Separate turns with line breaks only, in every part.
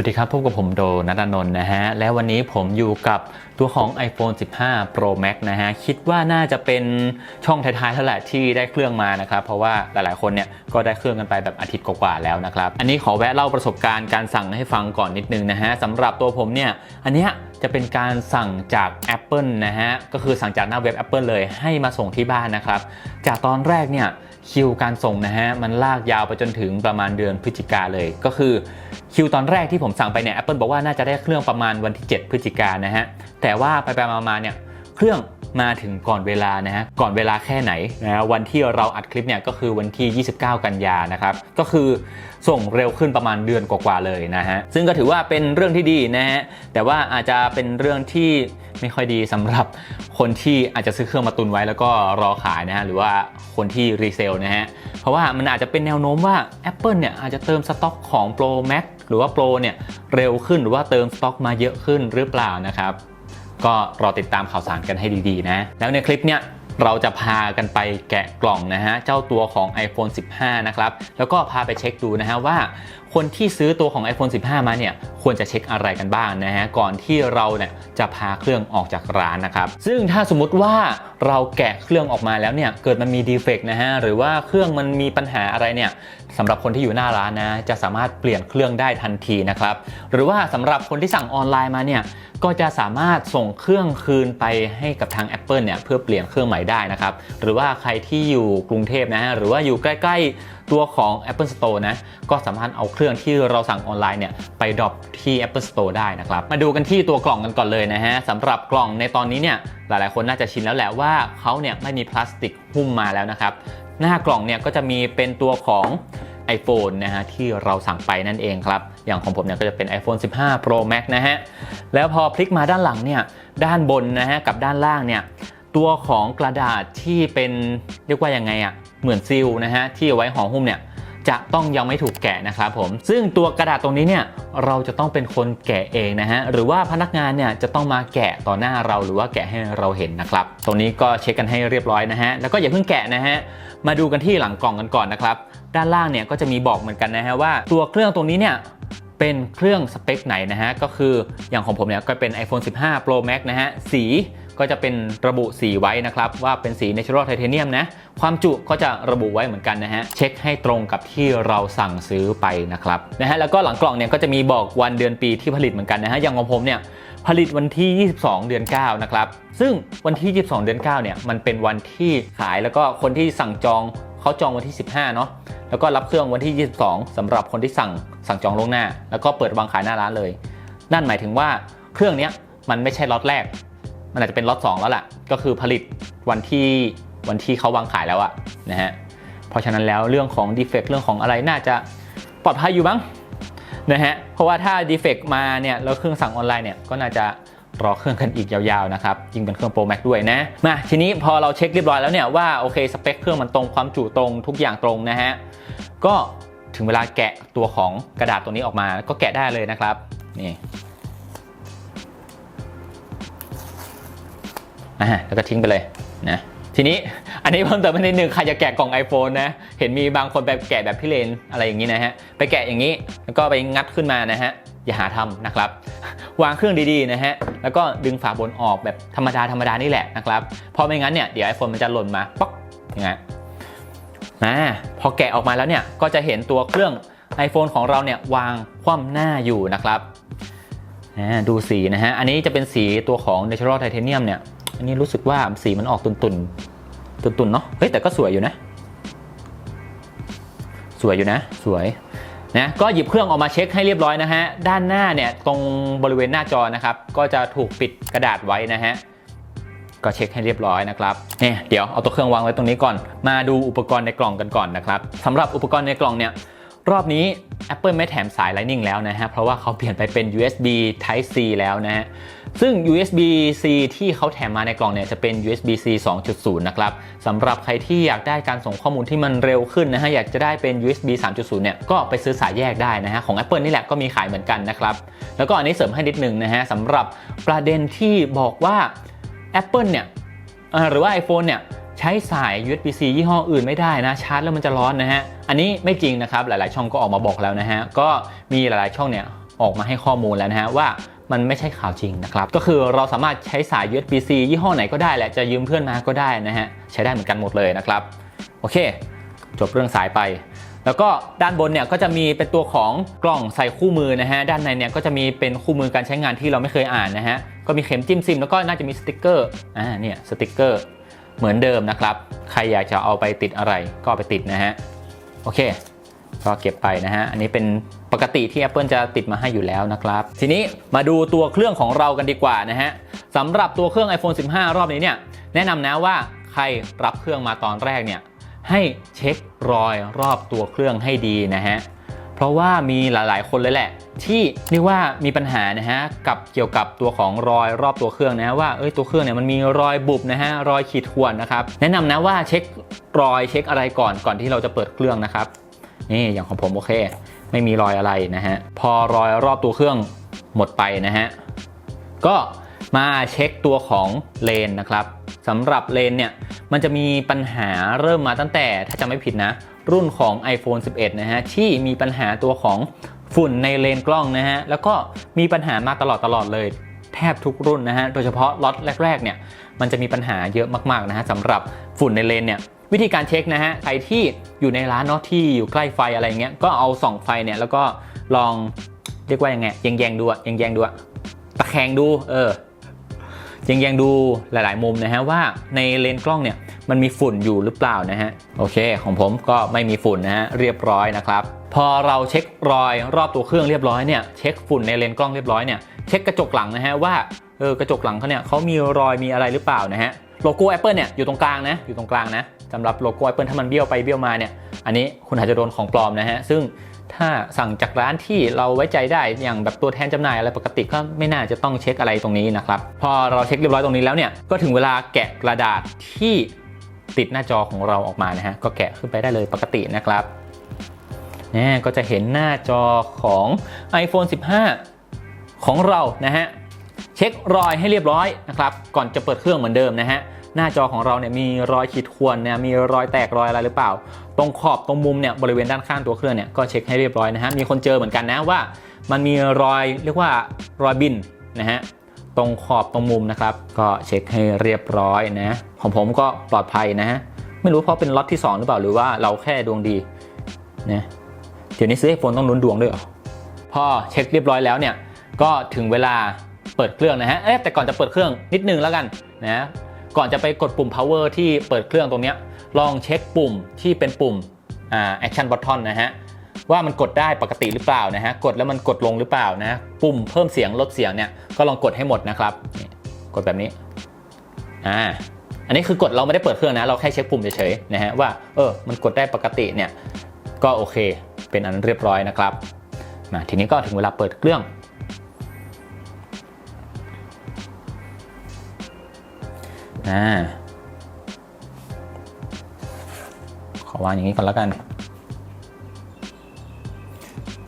วัสดีครับพบกับผมโดนัทนนท์นะฮะ และวันนี้ผมอยู่กับตัวของ iPhone 15 Pro Max นะฮะ คิดว่าน่าจะเป็นช่องท้ายๆเท่าไหร่ที่ได้เครื่องมานะครับ เพราะว่าหลายๆคนเนี่ยก็ได้เครื่องกันไปแบบอาทิตย์กว่าๆแล้วนะครับ อันนี้ขอแวะเล่าประสบการณ์การสั่งให้ฟังก่อนนิดนึงนะฮะสำหรับตัวผมเนี่ย อันเนี้ย จะเป็นการสั่งจาก Apple นะฮะ ก็คือสั่งจากหน้าเว็บ Apple เลยให้มาส่งที่บ้านนะครับ จากตอนแรกเนี่ยคิวการส่งนะฮะ มันลากยาวไปจนถึงประมาณเดือนพฤศจิกาเลย ก็คือคิวตอนแรกที่ผมสั่งไปเนี่ย Apple บอกว่าน่าจะได้เครื่องประมาณวันที่ 7 พฤศจิกานะฮะ แต่ว่าไปไปมาๆเนี่ยเครื่อง มาถึงก่อนเวลานะฮะก่อนเวลาแค่ไหนนะฮะวันที่เราอัดคลิปเนี่ยก็คือวันที่ 29 กันยานะครับก็คือส่งเร็วขึ้นประมาณเดือนกว่าๆเลยนะฮะซึ่งก็ถือว่าเป็นเรื่องที่ดีนะฮะแต่ว่าอาจจะเป็นเรื่องที่ไม่ค่อยดีสำหรับคนที่อาจจะซื้อเครื่องมาตุนไว้แล้วก็รอขายนะฮะหรือว่าคนที่รีเซลนะฮะเพราะว่ามันอาจจะเป็นแนวโน้มว่า Apple เนี่ยอาจจะเติมสต็อกของ Pro Max หรือว่า Pro เนี่ยเร็วขึ้นหรือว่าเติมสต็อกมาเยอะขึ้นหรือเปล่านะครับ ก็รอติดตามข่าวสารกันให้ดีๆนะ แล้วในคลิปเนี้ยเราจะพากันไปแกะกล่องนะฮะ เจ้าตัวของ iPhone 15 นะครับ แล้วก็พาไปเช็คดูนะฮะว่า คนที่ซื้อตัวของ iPhone 15 มาเนี่ย ควรจะเช็คอะไรกันบ้างนะฮะ ก่อนที่เราเนี่ยจะพาเครื่องออกจากร้านนะครับ ซึ่งถ้าสมมุติว่าเราแกะเครื่องออกมาแล้วเนี่ย เกิดมันมีดีเฟกต์นะฮะ หรือว่าเครื่องมันมีปัญหาอะไรเนี่ยสำหรับคนที่อยู่หน้าร้านนะจะสามารถเปลี่ยนเครื่องได้ทันทีนะครับ หรือว่าสำหรับคนที่สั่งออนไลน์มาเนี่ยก็จะสามารถส่งเครื่องคืนไปให้กับทาง Apple เนี่ยเพื่อเปลี่ยนเครื่องใหม่ได้นะครับ หรือว่าใครที่อยู่กรุงเทพนะฮะหรือว่าอยู่ใกล้ ๆ ตัวของ Apple Store นะก็สามารถเอาเครื่องที่เราสั่งออนไลน์เนี่ยไปดรอปที่ Apple Store ได้นะครับ มาดูกันที่ตัวกล่องกันก่อนเลยนะฮะสำหรับกล่องในตอนนี้เนี่ยหลายๆ คนน่าจะชินแล้วแหละว่าเขาเนี่ยไม่มีพลาสติกหุ้มมาแล้วนะครับหน้ากล่องเนี่ยก็จะมีเป็นตัวของ iPhone นะฮะที่เราสั่งไปนั่นเองครับ อย่างของผมเนี่ยก็จะเป็น iPhone 15 Pro Max นะฮะ แล้วพอพลิกมาด้านหลังเนี่ยด้านบนนะฮะกับด้านล่างเนี่ยตัวของกระดาษที่เป็นเรียกว่ายังไงอะ่ะเหมือนซิลนะฮะที่เอาไว้ห่อหุ้มเนี่ย จะต้องยังไม่ถูกแกะนะครับผม ซึ่งตัวกระดาษตรงนี้เนี่ยเราจะต้องเป็นคนแกะเองนะฮะหรือว่าพนักงานเนี่ยจะต้องมาแกะต่อหน้าเราหรือว่าแกะให้เราเห็นนะครับ ตรงนี้ก็เช็คกันให้เรียบร้อยนะฮะแล้วก็อย่าเพิ่งแกะนะฮะมาดูกันที่หลังกล่องกันก่อนนะครับด้านล่างเนี่ยก็จะมีบอกเหมือนกันนะฮะว่าตัวเครื่องตรงนี้เนี่ยเป็นเครื่องสเปคไหนนะฮะก็คืออย่างของผมเนี่ยก็เป็น iPhone 15 Pro Max นะฮะสี ก็จะเป็นระบุสีไว้นะครับว่าเป็นสี Natural Titanium นะ ความจุก็จะระบุไว้เหมือนกันนะฮะ เช็คให้ตรงกับที่เราสั่งซื้อไปนะครับนะฮะแล้วก็หลังกล่องเนี่ยก็จะมีบอกวันเดือนปีที่ผลิตเหมือนกันนะฮะอย่างของผมเนี่ยผลิตวันที่ 22 เดือน 9 นะครับ ซึ่งวันที่ 22 เดือน 9 เนี่ย มันเป็นวันที่ขายแล้วก็คนที่สั่งจองเขาจองวันที่ 15 เนาะ แล้วก็รับเครื่องวันที่ 22สำหรับคนที่สั่งสั่งจองล่วงหน้า แล้วก็เปิดวางขายหน้าร้านเลย นั่นหมายถึงว่าเครื่องเนี้ยมันไม่ใช่ล็อตแรก มันอาจจะเป็นล็อต2แล้วแหละก็คือผลิตวันที่วันที่เขาวางขายแล้วอะนะฮะเพราะฉะนั้นแล้วเรื่องของดีเฟกต์เรื่องของอะไรน่าจะปลอดภัยอยู่บ้างนะฮะเพราะว่าถ้าดีเฟกต์มาเนี่ยแล้วเครื่องสั่งออนไลน์เนี่ยก็น่าจะรอเครื่องกันอีกยาวๆนะครับยิ่งเป็นเครื่อง Pro Max ด้วยนะ มาทีนี้พอเราเช็คเรียบร้อยแล้วเนี่ยว่าโอเคสเปคเครื่องมันตรงความจุตรงทุกอย่างตรงนะฮะ ก็ถึงเวลาแกะตัวของกระดาษตัวนี้ออกมาก็แกะได้เลยนะครับนี่ อ่าแล้วก็ทิ้งไปเลยนะทีนี้อันนี้เพิ่มเติมมานิดนึงใครจะแกะกล่อง iPhone นะ เห็นมีบางคนแบบแกะแบบพี่เลนอะไรอย่างนี้นะฮะ ไปแกะอย่างนี้ แล้วก็ไปงัดขึ้นมานะฮะ อย่าหาทำนะครับ วางเครื่องดีๆนะฮะ แล้วก็ดึงฝาบนออกแบบธรรมดาธรรมดานี่แหละนะครับ เพราะไม่งั้นเนี่ยเดี๋ยว iPhone มันจะหล่นมาป๊อกอย่างเงี้ยนะพอแกะออกมาแล้วเนี่ยก็จะเห็นตัวเครื่อง iPhone ของเราเนี่ยวางคว่ำหน้าอยู่นะครับดูสีนะฮะ อันนี้จะเป็นสีตัวของ Natural Titanium เนี่ย อันนี้รู้สึกว่าสีมันออกตุนตุนตุนตุนๆเนาะเฮ้ยแต่ก็สวยอยู่นะ สวยอยู่นะ สวยนะก็หยิบเครื่องออกมาเช็คให้เรียบร้อยนะฮะด้านหน้าเนี่ยตรงบริเวณหน้าจอนะครับ ก็จะถูกปิดกระดาษไว้นะฮะก็เช็คให้เรียบร้อยนะครับเนี่ยเดี๋ยวเอาตัวเครื่องวางไว้ตรงนี้ก่อน มาดูอุปกรณ์ในกล่องกันก่อนนะครับสำหรับอุปกรณ์ในกล่องเนี่ย รอบนี้ Apple ไม่แถมสาย Lightning แล้วนะฮะ เพราะว่าเขาเปลี่ยนไปเป็น USB Type C แล้วนะฮะ ซึ่ง USB C ที่เขาแถมมาในกล่องเนี่ยจะเป็น USB C 2.0 นะครับสำหรับใครที่อยากได้การส่งข้อมูลที่มันเร็วขึ้นนะฮะ อยากจะได้เป็น USB 3.0 เนี่ย ก็ไปซื้อสายแยกได้นะฮะ ของ Apple นี่แหละก็มีขายเหมือนกันนะครับ แล้วก็อันนี้เสริมให้นิดนึงนะฮะสำหรับประเด็นที่บอกว่า Apple เนี่ยหรือว่า iPhone เนี่ย ใช้สาย USB-C ยี่ห้ออื่นไม่ได้นะชาร์จแล้วมันจะร้อนนะฮะ อันนี้ไม่จริงนะครับ หลายๆ ช่องก็ออกมาบอกแล้วนะฮะ ก็มีหลายๆ ช่องเนี่ยออกมาให้ข้อมูลแล้วนะฮะว่ามันไม่ใช่ข่าวจริงนะครับ ก็คือเราสามารถใช้สาย USB-C ยี่ห้อไหนก็ได้แหละจะยืมเพื่อนมาก็ได้นะฮะ ใช้ได้เหมือนกันหมดเลยนะครับ โอเค จบเรื่องสายไป แล้วก็ด้านบนเนี่ยก็จะมีเป็นตัวของกล่องใส่คู่มือนะฮะ ด้านในเนี่ยก็จะมีเป็นคู่มือการใช้งานที่เราไม่เคยอ่านนะฮะ ก็มีเข็มจิ้มซิมแล้วก็น่าจะมีสติกเกอร์ อ่า เนี่ยสติกเกอร์ เหมือนเดิมนะครับ ใครอยากจะเอาไปติดอะไรก็ไปติดนะฮะ โอเค ก็เก็บไปนะฮะ อันนี้เป็นปกติที่ Apple จะติดมาให้อยู่แล้วนะครับ ทีนี้มาดูตัวเครื่องของเรากันดีกว่านะฮะสำหรับตัวเครื่อง iPhone 15 รอบนี้เนี่ย แนะนำนะว่าใครรับเครื่องมาตอนแรกเนี่ยให้เช็ครอยรอบตัวเครื่องให้ดีนะฮะ เพราะว่ามีหลายๆ คนเลยแหละ ที่เรียกว่ามีปัญหานะฮะกับเกี่ยวกับตัวของรอยรอบตัวเครื่องนะฮะว่าเอ้ยตัวเครื่องเนี่ยมันมีรอยบุบนะฮะรอยขีดข่วนนะครับแนะนำนะว่าเช็ครอยเช็คอะไรก่อนก่อนที่เราจะเปิดเครื่องนะครับนี่อย่างของผมโอเค ไม่มีรอยอะไรนะฮะพอรอยรอบตัวเครื่องหมดไปนะฮะก็มาเช็คตัวของเลนนะครับสำหรับเลนเนี่ยมันจะมีปัญหาเริ่มมาตั้งแต่ถ้าจำไม่ผิดนะ รุ่นของ iPhone 11 นะฮะ ที่มีปัญหาตัวของฝุ่นในเลนกล้องนะฮะ แล้วก็มีปัญหามาตลอดตลอดเลย แทบทุกรุ่นนะฮะ โดยเฉพาะล็อตแรก ๆ เนี่ย มันจะมีปัญหาเยอะมาก ๆ นะฮะสำหรับฝุ่นในเลนเนี่ยวิธีการเช็คนะฮะใครที่อยู่ในร้านเนาะที่อยู่ใกล้ไฟอะไรเงี้ยก็เอาส่องไฟเนี่ยแล้วก็ลองเรียกว่ายังไงแยงๆดูอะแยงๆดูอะตะแคงดูเออ แยงดูหลาย ๆ มุมนะฮะว่าในเลนส์กล้องเนี่ยมันมีฝุ่นอยู่หรือเปล่านะฮะโอเค ของผมก็ไม่มีฝุ่นนะฮะเรียบร้อยนะครับพอเราเช็ครอยรอบตัวเครื่องเรียบร้อยเนี่ยเช็คฝุ่นในเลนส์กล้องเรียบร้อยเนี่ยเช็คกระจกหลังนะฮะว่าเออกระจกหลังเขาเนี่ยเขามีรอยมีอะไรหรือเปล่านะฮะโลโก้ Apple เนี่ยอยู่ตรงกลางนะอยู่ตรงกลางนะสำหรับโลโก้ Apple ถ้ามันเบี้ยวไปเบี้ยวมาเนี่ยอันนี้คุณอาจจะโดนของปลอมนะฮะซึ่ง ถ้าสั่งจากร้านที่เราไว้ใจได้อย่างแบบตัวแทนจำหน่ายอะไรปกติก็ไม่น่าจะต้องเช็คอะไรตรงนี้นะครับ พอเราเช็คเรียบร้อยตรงนี้แล้วเนี่ยก็ถึงเวลาแกะกระดาษที่ติดหน้าจอของเราออกมานะฮะก็แกะขึ้นไปได้เลยปกตินะครับเนี่ยก็จะเห็นหน้าจอของ iPhone 15 ของเรานะฮะเช็ครอยให้เรียบร้อยนะครับก่อนจะเปิดเครื่องเหมือนเดิมนะฮะ หน้าจอของเราเนี่ยมีรอยขีดข่วนเนี่ยมีรอยแตกรอยอะไรหรือเปล่า ตรงขอบตรงมุมเนี่ยบริเวณด้านข้างตัวเครื่องเนี่ยก็เช็คให้เรียบร้อยนะฮะมีคนเจอเหมือนกันนะว่า มันมีรอยเรียกว่ารอยบินนะฮะตรงขอบตรงมุมนะครับ ก็เช็คให้เรียบร้อยนะของผมก็ปลอดภัยนะฮะไม่รู้เพราะเป็นล็อตที่ 2 หรือเปล่าหรือว่าเราแค่ดวงดีนะเดี๋ยวนี้ซื้อไอโฟนต้องลุ้นดวงด้วยเหรอพอเช็คเรียบร้อยแล้วเนี่ยก็ถึงเวลาเปิดเครื่องนะฮะ เอ๊ะแต่ก่อนจะเปิดเครื่องนิดนึงแล้วกันนะ ก่อนจะไปกดปุ่ม power ที่เปิดเครื่องตรงนี้ลองเช็คปุ่มที่เป็นปุ่ม action button นะฮะว่ามันกดได้ปกติหรือเปล่านะฮะกดแล้วมันกดลงหรือเปล่านะปุ่มเพิ่มเสียงลดเสียงเนี่ยก็ลองกดให้หมดนะครับ กดแบบนี้อ่าอันนี้คือกดเราไม่ได้เปิดเครื่องนะ เราแค่เช็คปุ่มเฉยๆนะฮะว่าเออมันกดได้ปกติเนี่ยก็โอเค เป็นอันเรียบร้อยนะครับมาทีนี้ก็ถึงเวลาเปิดเครื่อง อ่าขอวางอย่างนี้ก่อนแล้วกัน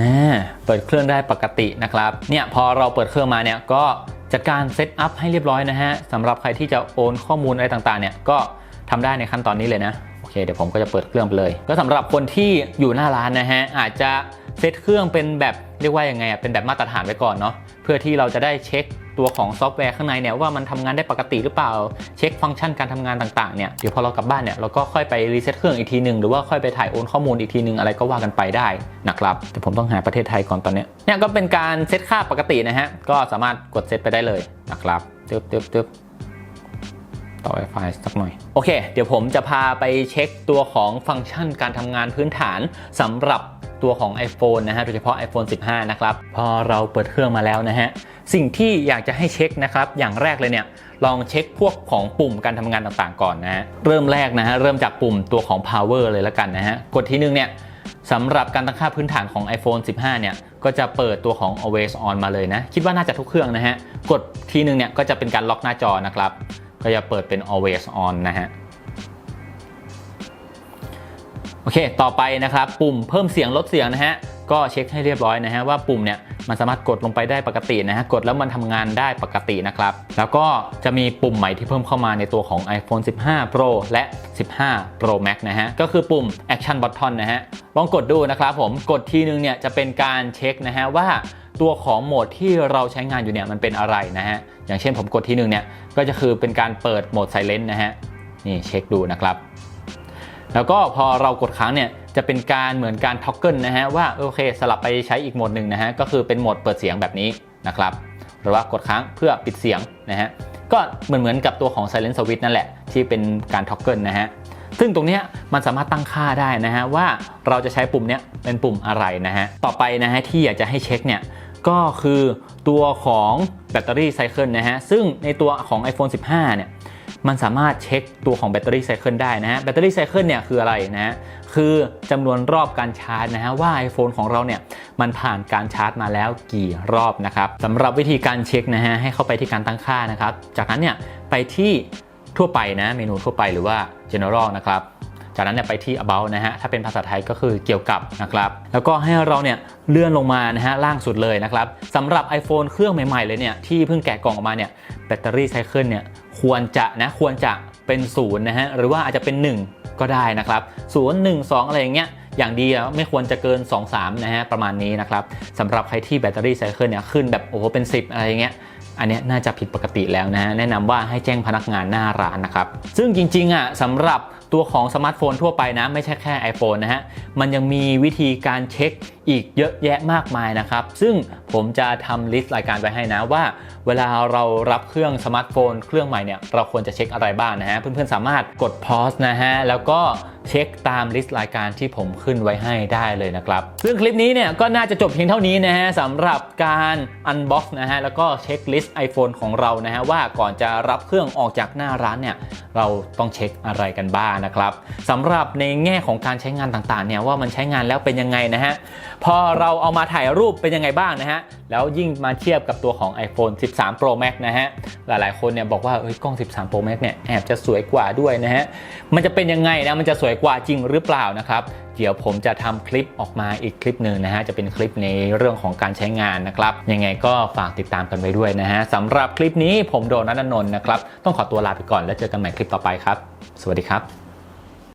นะเปิดเครื่องได้ปกตินะครับ เนี่ยพอเราเปิดเครื่องมาเนี่ยก็จัดการเซตอัพให้เรียบร้อยนะฮะสำหรับใครที่จะโอนข้อมูลอะไรต่างๆเนี่ยก็ทำได้ในขั้นตอนนี้เลยนะโอเคเดี๋ยวผมก็จะเปิดเครื่องไปเลย ก็สำหรับคนที่อยู่หน้าร้านนะฮะอาจจะเซตเครื่องเป็นแบบเรียกว่ายังไงอะเป็นแบบมาตรฐานไว้ก่อนเนาะเพื่อที่เราจะได้เช็ค ตัวของซอฟต์แวร์ข้างในเนี่ยว่ามันทำงานได้ปกติหรือเปล่า เช็คฟังก์ชันการทำงานต่างๆเนี่ยเดี๋ยวพอเรากลับบ้านเนี่ยเราก็ค่อยไปรีเซ็ตเครื่องอีกทีหนึ่งหรือว่าค่อยไปถ่ายโอนข้อมูลอีกทีหนึ่งอะไรก็ว่ากันไปได้นะครับแต่ผมต้องหาประเทศไทยก่อนตอนนี้เนี่ยก็เป็นการเซตค่าปกตินะฮะก็สามารถกดเซตไปได้เลยนะครับตึ๊บตึ๊บตึ๊บต่อ Wi-Fi สักหน่อย โอเค เดี๋ยวผมจะพาไปเช็คตัวของฟังก์ชันการทำงานพื้นฐานสำหรับ ตัวของ iPhone นะฮะโดยเฉพาะ iPhone 15 นะครับ พอเราเปิดเครื่องมาแล้วนะฮะ สิ่งที่อยากจะให้เช็คนะครับ อย่างแรกเลยเนี่ยลองเช็คพวกของปุ่มการทำงานต่างๆก่อนนะฮะเริ่มแรกนะฮะเริ่มจากปุ่มตัวของ power เลยล้วกันนะฮะกดทีนึงเนี่ยสำหรับการตั้งค่าพื้นฐานของ iPhone 15 เนี่ย ก็จะเปิดตัวของ always on มาเลยนะ คิดว่าน่าจะทุกเครื่องนะฮะ กดทีนึงเนี่ยก็จะเป็นการล็อกหน้าจอนะครับ ก็จะเปิดเป็น always on นะฮะ โอเค ต่อไปนะครับปุ่มเพิ่มเสียงลดเสียงนะฮะก็เช็คให้เรียบร้อยนะฮะว่าปุ่มเนี่ยมันสามารถกดลงไปได้ปกตินะฮะกดแล้วมันทำงานได้ปกตินะครับ แล้วก็จะมีปุ่มใหม่ที่เพิ่มเข้ามาในตัวของ iPhone 15 Pro และ 15 Pro Max นะฮะก็คือปุ่ม Action Button นะฮะลองกดดูนะครับผมกดทีนึงเนี่ยจะเป็นการเช็คนะฮะว่าตัวของโหมดที่เราใช้งานอยู่เนี่ยมันเป็นอะไรนะฮะอย่างเช่นผมกดทีนึงเนี่ยก็จะคือเป็นการเปิดโหมดไซเลนต์นะฮะนี่เช็คดูนะครับ แล้วก็พอเรากดค้างเนี่ยจะเป็นการเหมือนการท็อกเกิลนะฮะว่าโอเคสลับไปใช้อีกโหมดหนึ่งนะฮะก็คือเป็นโหมดเปิดเสียงแบบนี้นะครับหรือว่ากดค้างเพื่อปิดเสียงนะฮะก็เหมือนเหมือนกับตัวของ Silent Switch นั่นแหละที่เป็นการท็อกเกิลนะฮะซึ่งตรงนี้มันสามารถตั้งค่าได้นะฮะว่าเราจะใช้ปุ่มเนี้ยเป็นปุ่มอะไรนะฮะต่อไปนะฮะที่อยากจะให้เช็คเนี่ยก็คือตัวของแบตเตอรี่ไซเคิลนะฮะซึ่งในตัวของ iPhone 15 เนี่ย มันสามารถเช็คตัวของแบตเตอรี่ไซเคิลได้นะฮะ แบตเตอรี่ไซเคิลเนี่ยคืออะไรนะ คือจำนวนรอบการชาร์จนะฮะว่า iPhone ของเราเนี่ยมันผ่านการชาร์จมาแล้วกี่รอบนะครับสำหรับวิธีการเช็คนะฮะให้เข้าไปที่การตั้งค่านะครับ จากนั้นเนี่ยไปที่ทั่วไปนะเมนูทั่วไปหรือว่า general นะครับจากนั้นเนี่ยไปที่ about นะฮะ ถ้าเป็นภาษาไทยก็คือเกี่ยวกับนะครับ แล้วก็ให้เราเนี่ยเลื่อนลงมานะฮะล่างสุดเลยนะครับสำหรับ iPhone เครื่องใหม่ๆเลยเนี่ยที่เพิ่งแกะกล่องออกมาเนี่ยแบตเตอรี่ไซเคิลเนี่ย ควรจะนะควรจะเป็นศูนย์นะฮะหรือว่าอาจจะเป็น 1 ก็ได้นะครับศูนย์หนึ่งสองอะไรอย่างเงี้ยอย่างดีไม่ควรจะเกิน 2 3นะฮะประมาณนี้นะครับสำหรับใครที่แบตเตอรี่ไซเคิลเนี่ยขึ้นแบบโอ้โหเป็น 10 อะไรอย่างเงี้ยอันนี้น่าจะผิดปกติแล้วนะฮะแนะนำว่าให้แจ้งพนักงานหน้าร้านนะครับซึ่งจริงๆอะสำหรับ ตัวของสมาร์ทโฟนทั่วไปนะไม่ใช่แค่ iPhone นะฮะ มันยังมีวิธีการเช็คอีกเยอะแยะมากมายนะครับ ซึ่งผมจะทำลิสต์รายการไว้ให้นะว่า เวลาเรารับเครื่องสมาร์ทโฟน เครื่องใหม่เนี่ยเราควรจะเช็คอะไรบ้างนะฮะ เพื่อนๆสามารถกดพอยส์นะฮะแล้วก็ เช็คตามลิสต์รายการที่ผมขึ้นไว้ให้ได้เลยนะครับ ซึ่งคลิปนี้เนี่ยก็น่าจะจบเพียงเท่านี้นะฮะสำหรับการอันบ็อกนะฮะแล้วก็เช็คลิสต์ iPhone ของเรานะฮะว่าก่อนจะรับเครื่องออกจากหน้าร้านเนี่ยเราต้องเช็คอะไรกันบ้างนะครับสำหรับในแง่ของการใช้งานต่างๆเนี่ยว่ามันใช้งานแล้วเป็นยังไงนะฮะพอเราเอามาถ่ายรูปเป็นยังไงบ้างนะฮะ แล้วยิ่งมาเทียบกับตัวของ iPhone 13 Pro Max นะฮะ หลายๆ คนเนี่ยบอกว่าเอ้ยกล้อง 13 Pro Max เนี่ยแอบจะสวยกว่าด้วยนะฮะ มันจะเป็นยังไงนะ มันจะสวยกว่าจริงหรือเปล่านะครับเดี๋ยวผมจะทำคลิปออกมาอีกคลิปหนึ่งนะฮะ จะเป็นคลิปในเรื่องของการใช้งานนะครับ ยังไงก็ฝากติดตามกันไว้ด้วยนะฮะสำหรับคลิปนี้ผมโดนัทนนท์นะครับ ต้องขอตัวลาไปก่อนแล้วเจอกันใหม่คลิปต่อไปครับ สวัสดีครับ